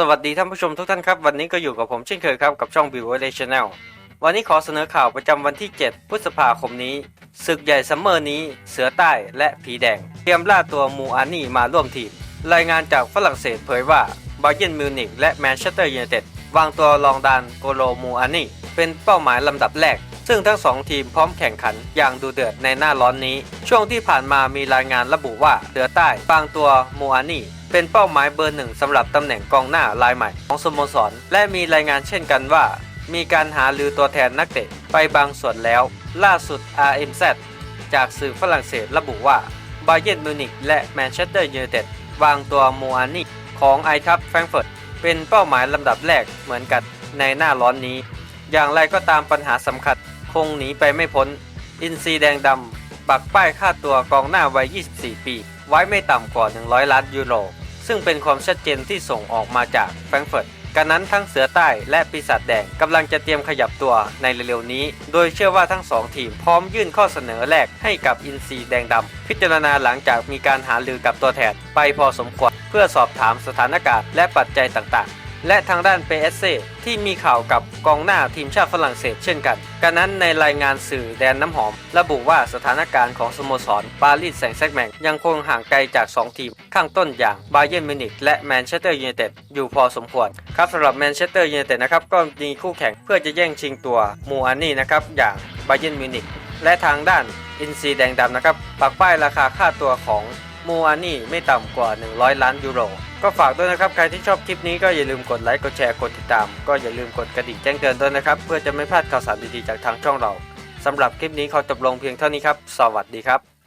สวัสดีท่านผู้ชมทุกท่านครับ วันนี้ก็อยู่กับผมเช่นเคยครับ กับช่อง b i w a y Channel วันนี้ขอเสนอข่าวประจำวันที่ 7 พฤษภาคมนี้ ศึกใหญ่ซัมเมอร์นี้ เสือใต้และผีแดง เตรียมล่าตัวมูอานี่มาร่วมทีม รายงานจากฝรั่งเศสเผยว่าบาเยนมิวนิกและแมนเชสเตอร์ยูไนเต็ดวางตัวรองดานโกโลมูอานี่เป็นเป้าหมายลำดับแรก ซึ่งทั้งสองทีมพร้อมแข่งขันอย่างดูเดือดในหน้าร้อนนี้ ช่วงที่ผ่านมามีรายงานระบุว่าเสือใต้วางตัวมูอานี่ เป็นเป้าหมายเบอร์หนึ่งสำหรับตำแหน่งกองหน้ารายใหม่ของสโมสร และมีรายงานเช่นกันว่า มีการหาลือตัวแทนนักเตะไปบางส่วนแล้ว ล่าสุด RMZ จากสื่อฝรั่งเศสระบุว่าบาเยนมิวนิกและแมนเชสเตอร์ยูไนเต็ดวางตัวมูอานีของไอทัพแฟรงเฟิร์ตเป็นเป้าหมายลำดับแรกเหมือนกันในหน้าร้อนนี้ อย่างไรก็ตามปัญหาสำคัญคงหนีไปไม่พ้น อินซีแดงดำ ปักป้ายค่าตัวกองหน้าวัย 24 ปี ไว้ไม่ต่ำกว่า 100 ล้านยูโร ซึ่งเป็นความชัดเจนที่ส่งออกมาจากแฟรงก์เฟิร์ตกันนั้นทั้งเสือใต้และปีศาจแดงกำลังจะเตรียมขยับตัวในเร็วๆนี้ โดยเชื่อว่าทั้งสองทีมพร้อมยื่นข้อเสนอแรกให้กับอินซีแดงดำพิจารณาหลังจากมีการหารือกับตัวแทนไปพอสมควร เพื่อสอบถามสถานการณ์และปัจจัยต่างๆ และทางด้านเปเอสเซที่มีข่าวกับกองหน้าทีมชาติฝรั่งเศสเช่นกันกันนั้นในรายงานสื่อแดนน้ำหอม ระบุว่าสถานการณ์ของสโมสรปารีสแซงต์แซกแมงยังคงห่างไกลจาก 2 ทีม ข้างต้นอย่างบาเยนมิวนิกและแมนเชสเตอร์ยูไนเต็ดอยู่พอสมควรครับสำหรับแมนเชสเตอร์ยูไนเต็ดนะครับก็มีคู่แข่งเพื่อจะแย่งชิงตัวมูอานี่นะครับอย่างบาเยนมิวนิกและทางด้านอินซีแดงดำนะครับปักป้ายราคาค่าตัวของมูอานี่ไม่ต่ำกว่า 100 ล้านยูโร ก็ฝากด้วยนะครับ ใครที่ชอบคลิปนี้ก็อย่าลืมกดไลค์ กดแชร์ กดติดตาม ก็อย่าลืมกดกระดิ่งแจ้งเตือนด้วยนะครับ เพื่อจะไม่พลาดข่าวสารดีๆจากทางช่องเราสำหรับคลิปนี้ขอจบลงเพียงเท่านี้ครับ สวัสดีครับ